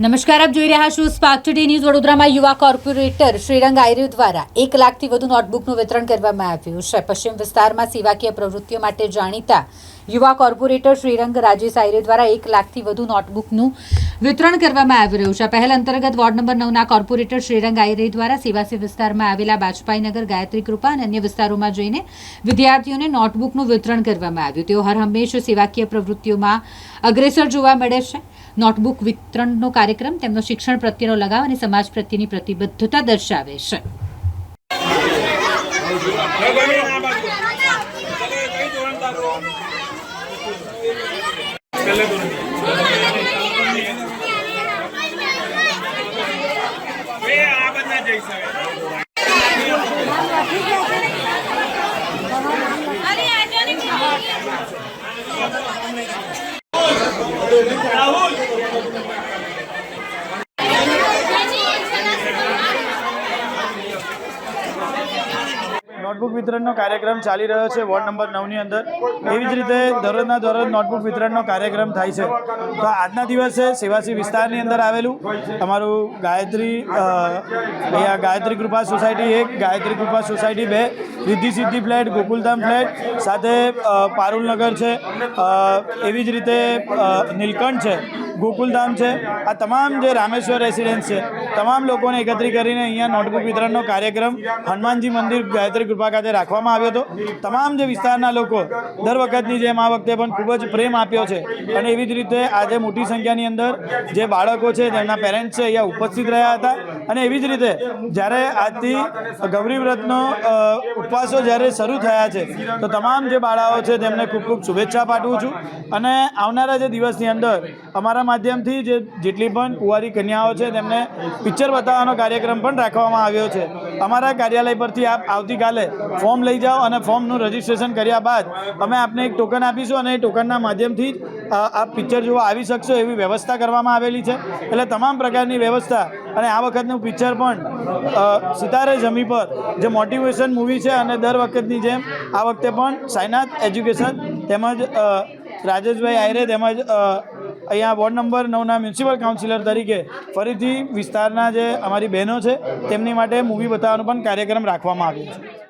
નમસ્કાર, આપ જોઈ રહ્યા છો સ્પાર્ક ટુડે ન્યૂઝ વડોદરામાં યુવા કોર્પોરેટર શ્રીરંગ આયરે દ્વારા એક લાખથી વધુ નોટબુકનું વિતરણ કરવામાં આવ્યું છે. પશ્ચિમ વિસ્તારમાં સેવાકીય પ્રવૃત્તિઓ માટે જાણીતા યુવા કોર્પોરેટર શ્રીરંગ રાજેશ આયરે દ્વારા એક લાખથી વધુ નોટબુકનું વિતરણ કરવામાં આવી રહ્યું છે. પહેલ અંતર્ગત વોર્ડ નંબર નવના કોર્પોરેટર શ્રીરંગ આયરે દ્વારા સેવાસી વિસ્તારમાં આવેલા બાજપાઈનગર, ગાયત્રી કૃપા અને અન્ય વિસ્તારોમાં જઈને વિદ્યાર્થીઓને નોટબુકનું વિતરણ કરવામાં આવ્યું. તેઓ હર હંમેશ સેવાકીય પ્રવૃત્તિઓમાં અગ્રેસર જોવા મળે છે. નોટબુક વિતરણનો કાર્યક્રમ તેમનો શિક્ષણ પ્રત્યેનો લગાવ અને સમાજ પ્રત્યેની પ્રતિબદ્ધતા દર્શાવે છે. Gracias. નોટબુક વિતરણનો કાર્યક્રમ ચાલી રહ્યો છે, વોર્ડ નંબર નવની અંદર. એવી જ રીતે દરરોજના દરરોજ નોટબુક વિતરણનો કાર્યક્રમ થાય છે. તો આજના દિવસે સેવાસી વિસ્તારની અંદર આવેલું અમારું ગાયત્રી અહીંયા ગાયત્રી કૃપા સોસાયટી એક, ગાયત્રી કૃપા સોસાયટી બે રિદ્ધિ સિદ્ધિ ફ્લેટ, ગોકુલધામ ફ્લેટ, સાથે પારુલનગર છે. એવી જ રીતે નીલકંઠ છે. ગોકુલધામ છે. આ તમામ જે રામેશ્વર રેસિડેન્સ છે, તમામ લોકોને એકત્રિત કરીને અહીંયા નોટબુક વિતરણનો કાર્યક્રમ હનુમાનજી મંદિર ગાયત્રી કૃપા ખાતે રાખવામાં આવ્યો હતો. તમામ જે વિસ્તારના લોકો દર વખતની જેમ આ વખતે પણ ખૂબ જ પ્રેમ આપ્યો છે અને એવી જ રીતે આજે મોટી સંખ્યાની અંદર જે બાળકો છે તેમના પેરેન્ટ્સ છે, અહીંયા ઉપસ્થિત રહ્યા હતા. અને એવી જ રીતે જ્યારે આજથી ગૌરી વ્રતનો ઉપવાસો જ્યારે શરૂ થયા છે, તો તમામ જે બાળાઓ છે, તેમને ખૂબ ખૂબ શુભેચ્છા પાઠવું છું. અને આવનારા જે દિવસની અંદર અમારા માધ્યમથી જે જેટલી પણ કુંવારી કન્યાઓ છે, તેમને પિક્ચર બતાવવાનો કાર્યક્રમ પણ રાખવામાં આવ્યો છે. અમારા કાર્યાલય પરથી આપ આવતીકાલે ફોર્મ લઈ જાઓ અને ફોર્મનું રજિસ્ટ્રેશન કર્યા બાદ અમે આપને એક ટોકન આપીશું અને એ ટોકનના માધ્યમથી જ આપ પિક્ચર જોવા આવી શકશો એવી વ્યવસ્થા કરવામાં આવેલી છે. એટલે તમામ પ્રકારની વ્યવસ્થા અને આ વખતનું પિક્ચર પણ સિતારે જમી પર જે મોટિવેશન મૂવી છે અને દર વખતની જેમ આ વખતે પણ સાયનાથ એજ્યુકેશન તેમજ રાજેશભાઈ આયરે તેમજ અહીંયા વોર્ડ નંબર નવના મ્યુનિસિપલ કાઉન્સિલર તરીકે ફરીથી વિસ્તારના જે અમારી બહેનો છે, તેમની માટે મૂવી બતાવવાનો પણ કાર્યક્રમ રાખવામાં આવ્યો છે.